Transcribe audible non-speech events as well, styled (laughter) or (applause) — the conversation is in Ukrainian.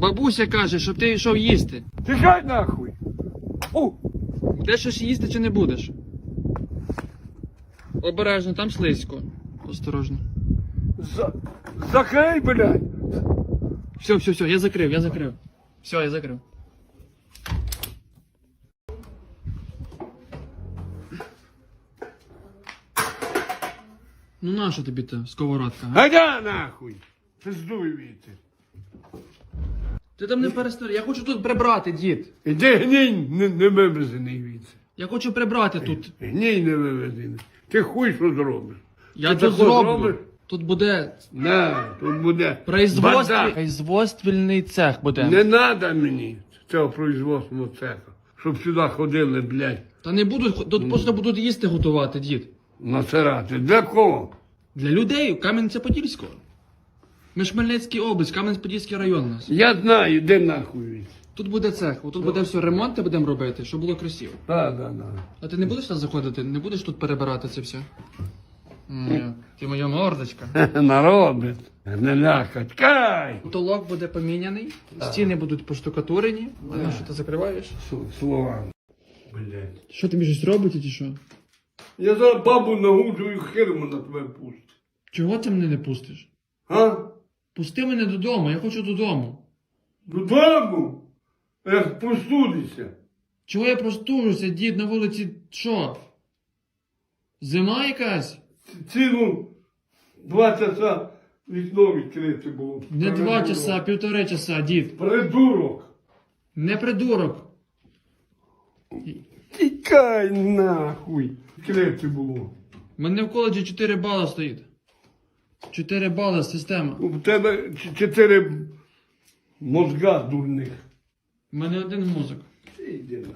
Бабуся каже, щоб ти йшов їсти. Тікай нахуй! Фу! Ти щось їсти чи не будеш? Обережно, там слизько. Осторожно. За... Закрий, блядь! Все, все, все, я закрив, я закрив. Все, я закрив. Ну нащо тобі та сковородка? а? Гадя нахуй! Пиздуй віти. Ти там не перестань. Я хочу тут прибрати, дід. Іди гній не, не вивезений віце. Я хочу прибрати тут. Гній не вивезений. Ти хуй що зробиш? Я Ти тут тако зроблю. зробиш? Тут буде На, тут буде бардак. производственний цех буде. Не треба мені цього производственного цеха, щоб сюди ходили, блядь, Та не будуть, тут просто будуть їсти готувати, дід. насирати. Для кого? Для людей Кам'янця-Подільського. Ми ж Хмельницький область, Кам'янець-Подільський район у нас. Я знаю, де нахуй він. Тут буде цех, тут буде все ремонти будемо робити, щоб було красиво. Так, так, так. А ти не будеш там заходити, не будеш тут перебирати це все? Ні, ти моя мордочка. (laughs) Наробить. Не лякать. Кай! Потолок буде поміняний, стіни будуть поштукатурені. А ну що ти закриваєш? С- Словами. Блядь. Що тобі щось робить чи що? Я зараз бабу нагуджу і хирму на тебе пустю. Чого ти мене не пустиш? А? Пусти мене додому, я хочу додому. Додому? Як простудишся. Чого я простужуся, дід на вулиці що? Зима якась? Цілу два часа вікно відкрите було. Не два Придурок. часа, а півтори часа, дід. Придурок. Не придурок. Тікай нахуй. Відкрите було. У мене в коледжі 4 бали стоїть. 4 бали система. У тебе ч- чотири мозга дурних. У мене один мозок. Іди нахуй.